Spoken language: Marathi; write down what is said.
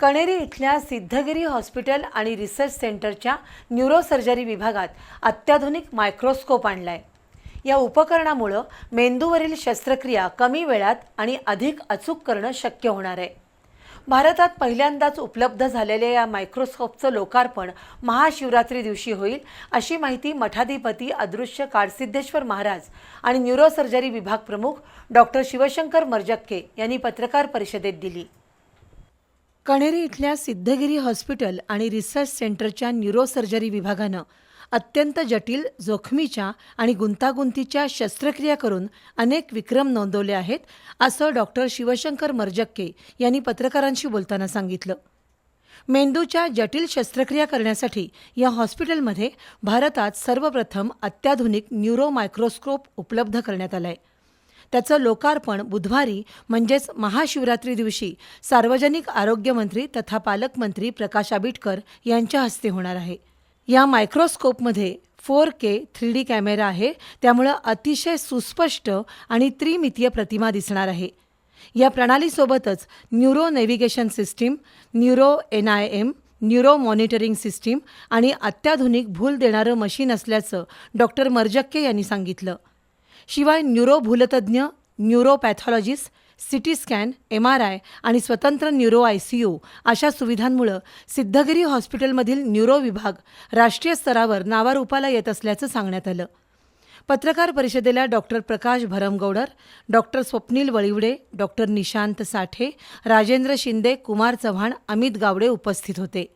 कणेरी इथल्या सिद्धगिरी हॉस्पिटल आणि रिसर्च सेंटरच्या न्यूरोसर्जरी विभागात अत्याधुनिक मायक्रोस्कोप आणला आहे या उपकरणामुळं मेंदूवरील शस्त्रक्रिया कमी वेळात आणि अधिक अचूक करणं शक्य होणार आहे. भारतात पहिल्यांदाच उपलब्ध झालेल्या या मायक्रोस्कोपचं लोकार्पण महाशिवरात्री दिवशी होईल अशी माहिती मठाधिपती अदृश्य काडसिद्धेश्वर महाराज आणि न्यूरोसर्जरी विभाग प्रमुख डॉक्टर शिवशंकर मर्जक्के यांनी पत्रकार परिषदेत दिली. कणेरी इथल्या सिद्धगिरी हॉस्पिटल आणि रिसर्च सेंटरच्या न्यूरोसर्जरी विभागानं अत्यंत जटिल जोखमीच्या आणि गुंतागुंतीच्या शस्त्रक्रिया करून अनेक विक्रम नोंदवले आहेत असं डॉक्टर शिवशंकर मर्जक्के यांनी पत्रकारांशी बोलताना सांगितलं. मेंदूच्या जटिल शस्त्रक्रिया करण्यासाठी या हॉस्पिटलमध्ये भारतात सर्वप्रथम अत्याधुनिक न्यूरो मायक्रोस्कोप उपलब्ध करण्यात आला आहे त्याचं लोकार्पण बुधवारी म्हणजेच महाशिवरात्री दिवशी सार्वजनिक आरोग्यमंत्री तथा पालकमंत्री प्रकाश आबिटकर यांच्या हस्ते होणार आहे. या मायक्रोस्कोपमध्ये four K three D camera आहे त्यामुळं अतिशय सुस्पष्ट आणि त्रिमितीय प्रतिमा दिसणार आहे. या प्रणालीसोबतच neuro navigation system neuro N I M neuro monitoring system आणि अत्याधुनिक भूल देणारं मशीन असल्याचं डॉक्टर मर्जक्के यांनी सांगितलं. शिवाय neuro भूलतज्ञ neuropathologist CT scan M R I आणि स्वतंत्र न्यूरो आय सी यू अशा सुविधांमुळं सिद्धगिरी हॉस्पिटलमधील न्यूरो विभाग राष्ट्रीय स्तरावर नावारूपाला येत असल्याचं सांगण्यात आलं. पत्रकार परिषदेला doctor Prakash Bharamgoudar doctor Swapnil Walivade doctor Nishant Sathe Rajendra Shinde Kumar Chavan Amit Gawade उपस्थित होते.